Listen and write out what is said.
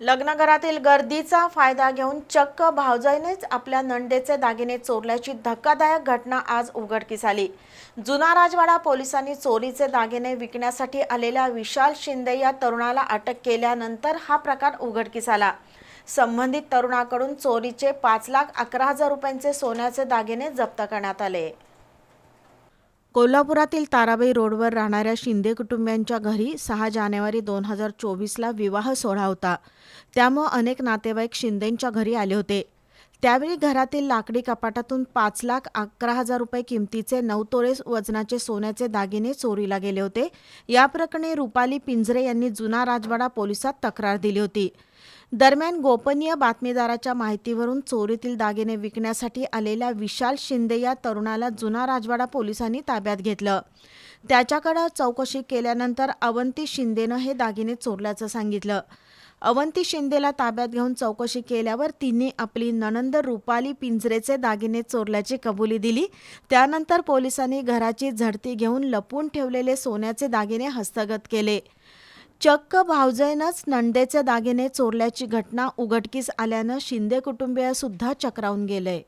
लग्नघरातील गर्दीचा फायदा घेऊन चक्क भावजाईनेच आपल्या नंदेचे दागिने चोरल्याची धक्कादायक घटना आज उघडकीस आली. जुना राजवाडा पोलिसांनी चोरीचे दागिने विकण्यासाठी आलेल्या विशाल शिंदे या तरुणाला अटक केल्यानंतर हा प्रकार उघडकीस आला. संबंधित तरुणाकडून चोरीचे पाच लाख अकरा हजार रुपयांचे सोन्याचे दागिने जप्त करण्यात आले. कोल्हापुरातील ताराबाई रोडवर राहणाऱ्या शिंदे कुटुंबियांच्या घरी सहा जानेवारी दोन हजार चोवीसला विवाह सोहळा होता. त्यामुळं अनेक नातेवाईक शिंदेंच्या घरी आले होते. त्यावेळी घरातील लाकडी कपाटातून पाच लाख अकरा हजार रुपये किमतीचे नऊ तोळे वजनाचे सोन्याचे दागिने चोरीला गेले होते. या प्रकरणी रुपाली पिंजरे यांनी जुना राजवाडा पोलिसात तक्रार दिली होती. दरम्यान गोपनीय बातमीदाराच्या माहितीवरून चोरीतील दागिने विकण्यासाठी आलेल्या विशाल शिंदे या तरुणाला जुना राजवाडा पोलिसांनी ताब्यात घेतलं. त्याच्याकडे चौकशी केल्यानंतर अवंती शिंदेनं हे दागिने चोरल्याचं सांगितलं. अवंती शिंदेला ताब्यात घेऊन चौकशी केल्यावर तिने आपली नणंद रुपाली पिंजरेचे दागिने चोरल्याची कबुली दिली. त्यानंतर पोलिसांनी घराची झडती घेऊन लपवून ठेवलेले सोन्याचे दागिने हस्तगत केले. चक्क भावजयनंच नंदेचे दागिने चोरल्याची घटना उघडकीस आल्यानं शिंदे कुटुंबीय सुद्धा चक्रावून गेलंय